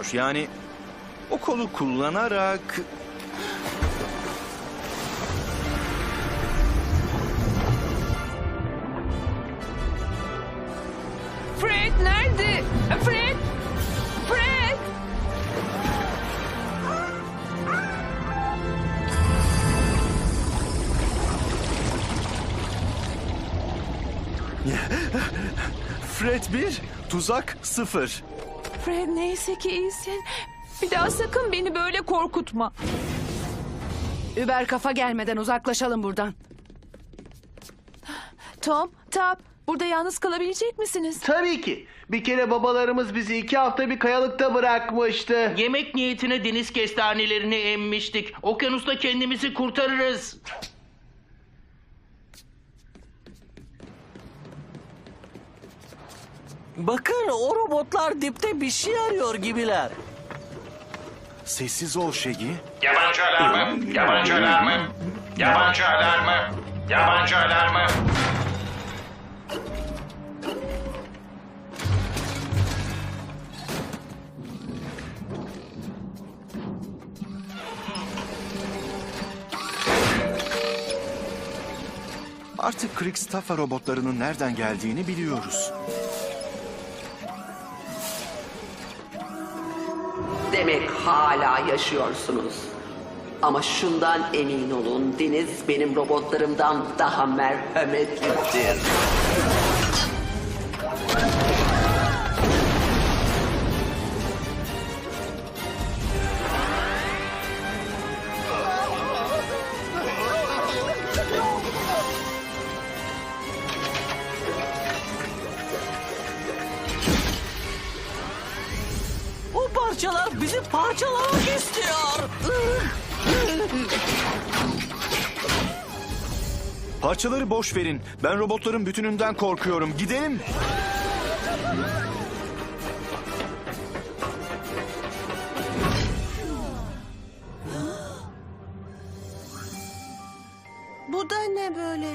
çalışıyor. Yani o kolu kullanarak Fred nerede? Fred! Fred! Fred 1, tuzak 0. Fred neyse ki iyisin. Bir daha sakın beni böyle korkutma. Über kafa gelmeden uzaklaşalım buradan. Tom, Tap, burada yalnız kalabilecek misiniz? Tabii ki. Bir kere babalarımız bizi iki hafta bir kayalıkta bırakmıştı. Yemek niyetine deniz kestanelerini emmiştik. Okyanusta kendimizi kurtarırız. Bakın o robotlar dipte bir şey arıyor gibiler. Sessiz ol Şegi. Yabancı alarmı, yabancı alarmı, yabancı alarmı, yabancı alarmı. Artık Krikstafa robotlarının nereden geldiğini biliyoruz. Demek hala yaşıyorsunuz. Ama şundan emin olun, Deniz benim robotlarımdan daha merhametlidir. Bizi parçalamak istiyor. Parçaları boş verin. Ben robotların bütününden korkuyorum. Gidelim. Bu da ne böyle?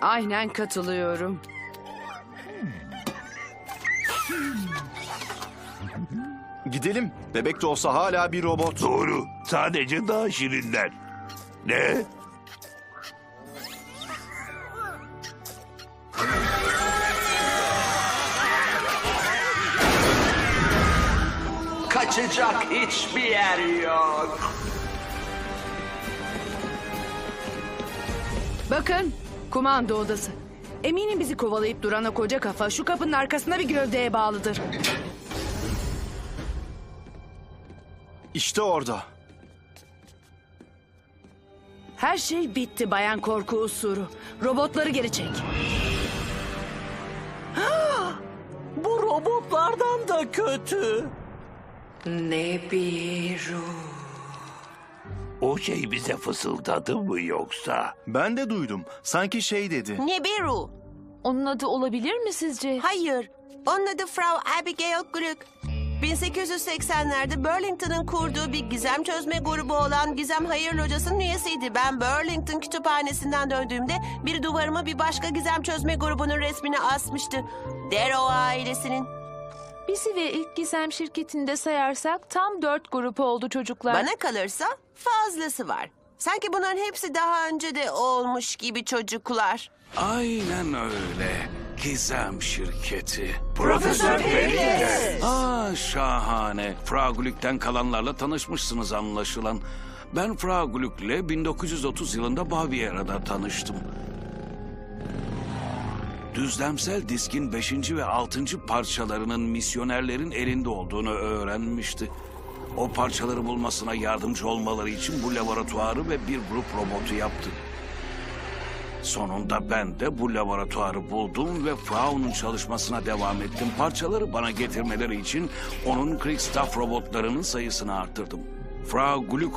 Aynen katılıyorum. Gidelim. Bebek de olsa hala bir robot. Doğru. Sadece daha şirinler. Ne? Kaçacak hiçbir yer yok. Bakın kumanda odası. Eminim bizi kovalayıp duran o koca kafa şu kapının arkasında bir gövdeye bağlıdır. İşte orada. Her şey bitti bayan korku usuru. Robotları geri çek. Bu robotlardan da kötü. Nebiru. O şey bize fısıldadı mı yoksa? Ben de duydum. Sanki şey dedi. Nibiru. Onun adı olabilir mi sizce? Hayır. Onun adı Frau Abigail Gluck. 1880'lerde Burlington'ın kurduğu bir gizem çözme grubu olan Gizem Hayır Locası'nın üyesiydi. Ben Burlington kütüphanesinden döndüğümde bir duvarıma bir başka gizem çözme grubunun resmini asmıştı. Darrow ailesinin. Bizi ve ilk gizem şirketinde sayarsak tam dört grup oldu çocuklar. Bana kalırsa fazlası var. Sanki bunların hepsi daha önce de olmuş gibi çocuklar. Aynen öyle. Gizem şirketi. Profesör Perikles. Aa şahane. Fragulük'ten kalanlarla tanışmışsınız anlaşılan. Ben Fragulük'le 1930 yılında Baviera'da tanıştım. Düzlemsel diskin 5. ve 6. parçalarının misyonerlerin elinde olduğunu öğrenmişti. O parçaları bulmasına yardımcı olmaları için bu laboratuvarı ve bir grup robotu yaptı. Sonunda ben de bu laboratuvarı buldum ve Frau'nun çalışmasına devam ettim. Parçaları bana getirmeleri için onun Kriegstaff robotlarının sayısını arttırdım. Frau Gluck